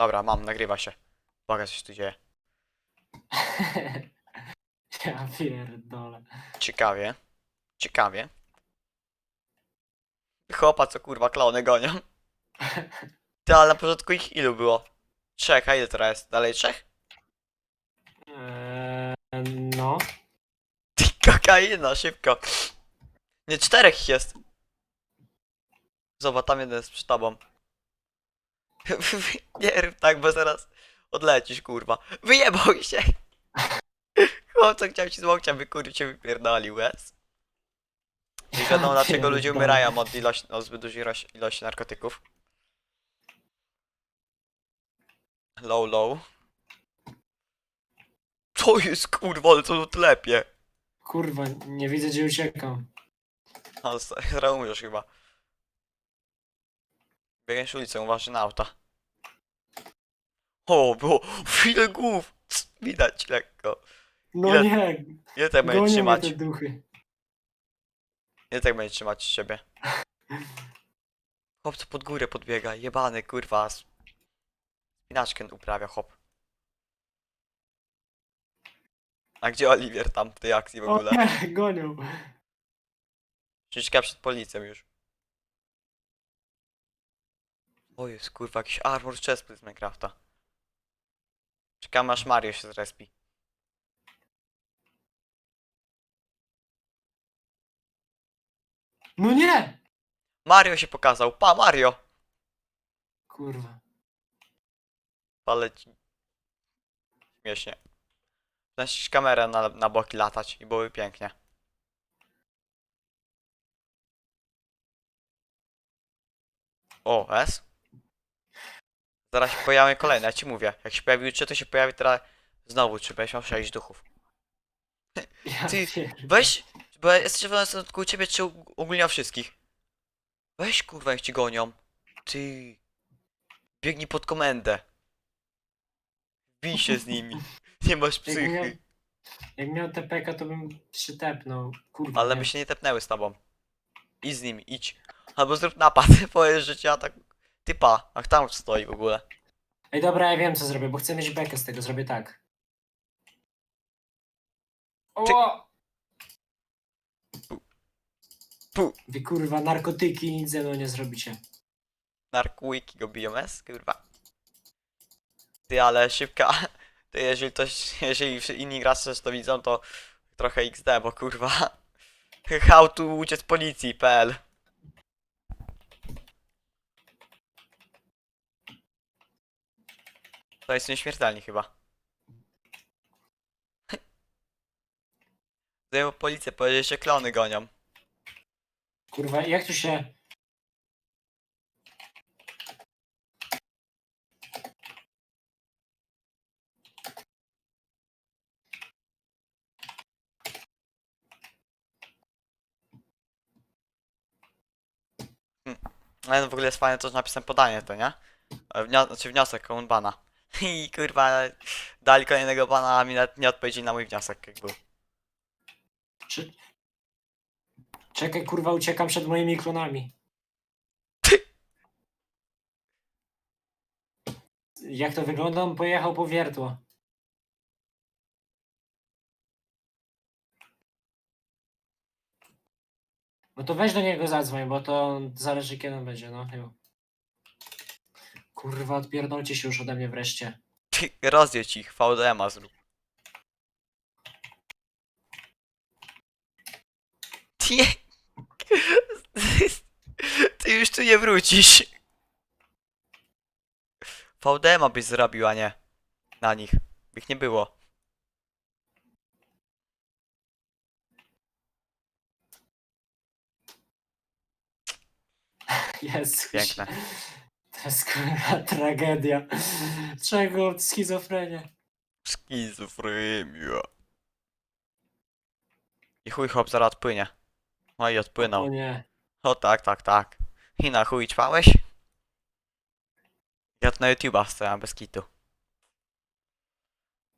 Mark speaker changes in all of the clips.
Speaker 1: Dobra, mam, nagrywa się. Uwaga, coś tu dzieje.
Speaker 2: ja pierdolę.
Speaker 1: Ciekawie. Ciekawie. Chłopa, co kurwa klony gonią. Ty, ale na początku ich ilu było? Trzech, a ile teraz jest? Dalej trzech?
Speaker 2: Eee, no.
Speaker 1: Ty, kokaina, szybko. Nie, czterech jest. Zobacz, tam jeden jest przy tobą. Nie rób tak, bo zaraz odlecisz, kurwa. Wyjebał się! Chłopco chciał ci z łokcia wykurwić, cię wypierdolił, łez. I wiadomo, dlaczego ludzie umierają od, ilości, od zbyt dużej ilości, ilości narkotyków. Low, low. Co jest, kurwa, ale co tu tlepie?
Speaker 2: Kurwa, nie widzę gdzie uciekam.
Speaker 1: No, zaraz umrzesz chyba. Biegniesz ulicą, uważaj na auta. O, było chwilę głów. Widać lekko.
Speaker 2: No
Speaker 1: Ile-
Speaker 2: nie,
Speaker 1: Ile tak będzie
Speaker 2: mnie
Speaker 1: trzymać?
Speaker 2: te duchy.
Speaker 1: Ile tak będzie trzymać siebie? Chłop co pod górę podbiega, jebany kurwa. s- Spinaczkę uprawia chłop. A gdzie Oliwier tam w tej akcji w
Speaker 2: O
Speaker 1: ogóle?
Speaker 2: nie, gonią.
Speaker 1: Ucieka przed policją już. O jest kurwa, jakiś armor chestplate z Minecrafta. Czekamy aż Mario się zrespi.
Speaker 2: No nie!
Speaker 1: Mario się pokazał, pa Mario!
Speaker 2: Kurwa.
Speaker 1: Ale ci... Śmiesznie. Znaleźć kamerę na, na boki latać i byłoby pięknie. O, S? Zaraz się pojawią kolejne, ja ci mówię. Jak się pojawiły trzy, to się pojawi teraz znowu trzy, będziesz miał sześć duchów.
Speaker 2: Ja
Speaker 1: Ty. Weź, bo ja jesteś w tylko u ciebie, czy ogólnie o wszystkich. Weź kurwa, jak ci gonią. Ty. Biegnij pod komendę. Bij się z nimi. Nie masz
Speaker 2: Jak miał,
Speaker 1: psychy.
Speaker 2: jak miał TPK to bym przytepnął. Kurwa.
Speaker 1: Ale by się nie tepnęły z tobą. Idź z nimi, idź. Albo zrób napad, powiesz, że cię atak... Typa, ach tam stoi w ogóle.
Speaker 2: Ej dobra, ja wiem co zrobię, bo chcę mieć bekę z tego, zrobię tak. O!
Speaker 1: Pu.
Speaker 2: Wy kurwa, narkotyki nic ze mną nie zrobicie.
Speaker 1: Narkujki go biją, es, kurwa. Ty, ale szybka. Ty, jeżeli ktoś, jeżeli inni gracze też to widzą, to trochę XD, bo kurwa. How to uciec policji.pl To jest nieśmiertelni chyba. Zajęło policję, powiedzieli, że się klony gonią.
Speaker 2: Kurwa, jak tu się...
Speaker 1: Ale w ogóle jest fajne to, że napisałem podanie to, nie? E, Wnio znaczy wniosek, komun bana. I kurwa, dali kolejnego bana, a mi nawet nie odpowiedzieli na mój wniosek, jak był.
Speaker 2: Czy... Czekaj, kurwa, uciekam przed moimi klonami. Jak to wygląda? On pojechał po wiertło. No to weź do niego zadzwoń, bo to zależy kiedy on będzie, no. chyba. Kurwa, odpierdolcie się już ode mnie wreszcie.
Speaker 1: Ty, rozjedź ich, VDMA zrób. Ty, ty już tu nie wrócisz. VDMA byś zrobił, a nie na nich. Ich nie było.
Speaker 2: Jezus.
Speaker 1: Piękne.
Speaker 2: To jest kurwa tragedia. Czego? Schizofrenia.
Speaker 1: Schizofrenia. I chuj hop zaraz odpłynie. No i
Speaker 2: O
Speaker 1: odpłynął.
Speaker 2: nie.
Speaker 1: O tak, tak, tak. I na chuj ćpałeś? Ja to na YouTube'a wstałem bez kitu.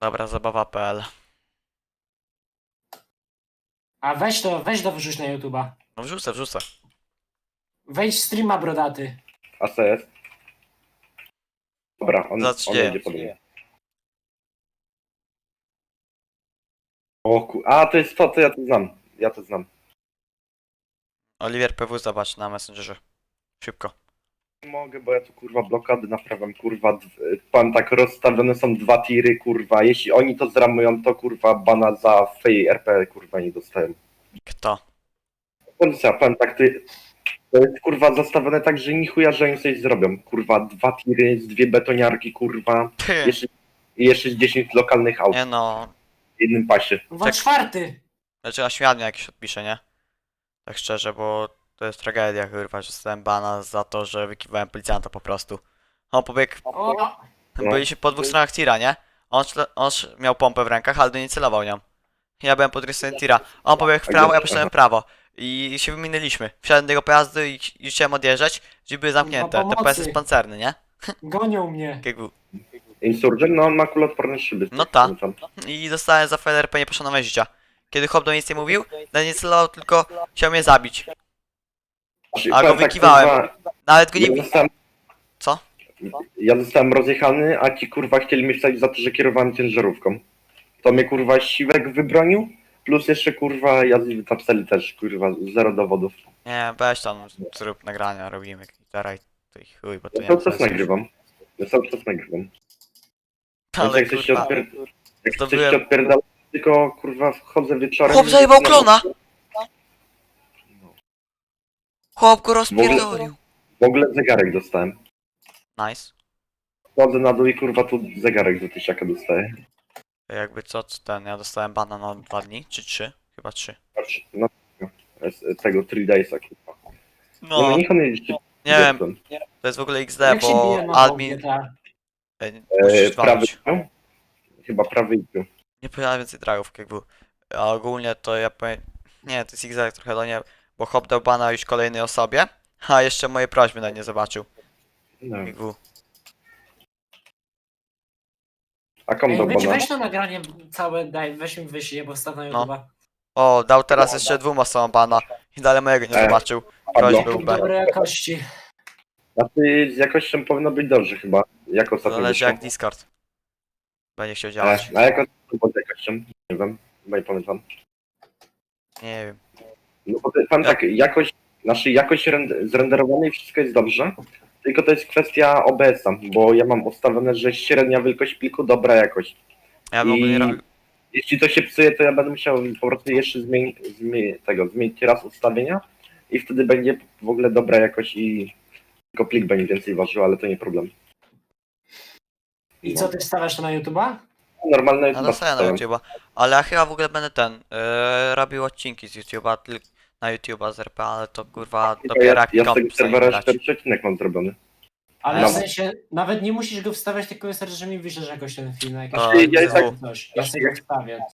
Speaker 1: Dobra, zabawa.pl
Speaker 2: A weź to, weź to wrzuć na YouTube'a.
Speaker 1: No wrzucę, wrzucę.
Speaker 2: Wejdź streama brodaty.
Speaker 3: A co jest? Dobra, on, on będzie podobnie. O ku... A, to jest to, to ja to znam. Ja to znam.
Speaker 1: Oliwier PW zobacz na Messengerze. Szybko.
Speaker 3: Mogę, bo ja tu kurwa blokady naprawiam, kurwa. d- Pan tak rozstawione są dwa tiry, kurwa. Jeśli oni to zramują, to kurwa bana za fej RP, kurwa, nie dostałem.
Speaker 1: Kto?
Speaker 3: Policja, pan tak ty. To jest kurwa zastawione tak, że ni chuja, że oni coś zrobią. Kurwa, dwa tiry, dwie betoniarki, kurwa.
Speaker 1: Ty.
Speaker 3: Jeszcze, i jeszcze z 10 lokalnych aut
Speaker 1: Nie no.
Speaker 3: w jednym pasie.
Speaker 2: Wa
Speaker 1: Tak.
Speaker 2: czwarty!
Speaker 1: Dlaczego śmiadnie jakiś odpisze, nie? Tak szczerze, bo to jest tragedia, kurwa, że dostałem bana za to, że wykiwałem policjanta po prostu. On pobiegł,
Speaker 2: O,
Speaker 3: No.
Speaker 1: byliśmy po dwóch stronach tira, nie? On, szle- on sz- miał pompę w rękach, ale do nie celował nią. Ja byłem po drugiej stronie tira. On pobiegł w prawo, ja poszedłem w prawo. I się wyminęliśmy. Wsiadłem do jego pojazdu i, i chciałem odjeżdżać. Drzwi były zamknięte.
Speaker 2: pomocy.
Speaker 1: TPS jest pancerny, nie?
Speaker 2: gonią mnie.
Speaker 1: GW.
Speaker 3: Insurgent, no on ma kuloodporne szyby.
Speaker 1: No ta.
Speaker 3: Tam.
Speaker 1: I dostałem za FLRP nieposzanowane życia. Kiedy chłop do nic nie mówił, ja nie celował, tylko chciał mnie zabić. A go
Speaker 3: tak,
Speaker 1: wykiwałem. Nawet go nie
Speaker 3: Ja
Speaker 1: wi-
Speaker 3: zostałem,
Speaker 1: Co?
Speaker 3: ja zostałem rozjechany, a ci kurwa chcieli mnie wstać za to, że kierowałem ciężarówką. To mnie kurwa siwek wybronił, plus jeszcze kurwa jazdy napisali też kurwa zero dowodów.
Speaker 1: Nie, weź tam, zrób nagrania, robimy gitara i to i chuj, bo to
Speaker 3: Ja
Speaker 1: nie
Speaker 3: cały
Speaker 1: ma
Speaker 3: czas
Speaker 1: sensu.
Speaker 3: nagrywam. Ja cały czas nagrywam.
Speaker 1: Ale
Speaker 3: jak coś się
Speaker 1: kurwa.
Speaker 3: odpier... jak
Speaker 1: To
Speaker 3: coś
Speaker 1: byłem-
Speaker 3: się odpierdala, tylko kurwa wchodzę wieczorem...
Speaker 1: Chłop
Speaker 3: i-
Speaker 1: zajebał klona! Chłop go rozpierdolił.
Speaker 3: W ogóle zegarek dostałem.
Speaker 1: Nice.
Speaker 3: Wchodzę na dół i kurwa tu zegarek do tysiaka dostaję.
Speaker 1: Jakby co, co ten, ja dostałem bana na dwa dni, czy trzy? Chyba trzy.
Speaker 3: No, z tego 3 daysa kurwa. No,
Speaker 1: No,
Speaker 3: no niech on jedzie.
Speaker 1: nie wiem, to jest w ogóle XD,
Speaker 2: Jak się
Speaker 1: bo
Speaker 2: bije na
Speaker 1: admin...
Speaker 2: GTA?
Speaker 1: E,
Speaker 3: E, prawy? Chyba prawy i tył.
Speaker 1: Nie pojawia więcej dragów, jakby. A ogólnie to ja powiem... Nie, to jest XD trochę do nie, bo hop dał bana już kolejnej osobie, a jeszcze moje prośby nawet nie zobaczył.
Speaker 3: No.
Speaker 1: Jakby.
Speaker 3: A kom
Speaker 2: Ej,
Speaker 3: do
Speaker 2: weź,
Speaker 3: bona?
Speaker 2: weź to nagranie całe, daj, weź mi wyślij, bo wstaw na
Speaker 1: No.
Speaker 2: YouTube'a.
Speaker 1: O, dał teraz jeszcze dwóm osobom bana i dalej mojego nie
Speaker 3: E,
Speaker 1: zobaczył.
Speaker 3: Pablo.
Speaker 1: Prośby UB.
Speaker 2: Dobrej jakości.
Speaker 3: A ty z jakością powinno być dobrze chyba. Jak ostatnio
Speaker 1: Zależy jak Discord będzie chciał
Speaker 3: E,
Speaker 1: działać.
Speaker 3: A jak z jakością? Nie wiem. Chyba nie pamiętam.
Speaker 1: Nie wiem.
Speaker 3: No bo ty- pan tak, jakość, znaczy jakość rend- zrenderowana i wszystko jest dobrze. Tylko to jest kwestia OBS-a, bo ja mam ustawione, że średnia wielkość pliku, dobra jakość.
Speaker 1: Ja bym
Speaker 3: I-
Speaker 1: ogólnie robił.
Speaker 3: Jeśli to się psuje, to ja będę musiał po prostu jeszcze zmienić, zmienić tego, zmienić raz ustawienia i wtedy będzie w ogóle dobra jakość i tylko plik będzie więcej ważył, ale to nie problem.
Speaker 2: I co, ty wstawiasz to na YouTube'a?
Speaker 3: Normalne
Speaker 1: dostaję na YouTube'a. Ale ja chyba w ogóle będę ten. Yy, robił odcinki z YouTube'a tylko na YouTube'a z RP, ale to kurwa dopiero
Speaker 3: ja,
Speaker 1: jak
Speaker 3: ja z tego
Speaker 1: komp
Speaker 3: serwera cztery odcinek mam zrobiony.
Speaker 2: Ale
Speaker 3: No.
Speaker 2: w sensie, nawet nie musisz go wstawiać, tylko wystarczy, że mi wyślesz jakoś ten film
Speaker 1: A,
Speaker 3: Znaczy, ja i tak,
Speaker 2: coś. Ja sobie go wstawię.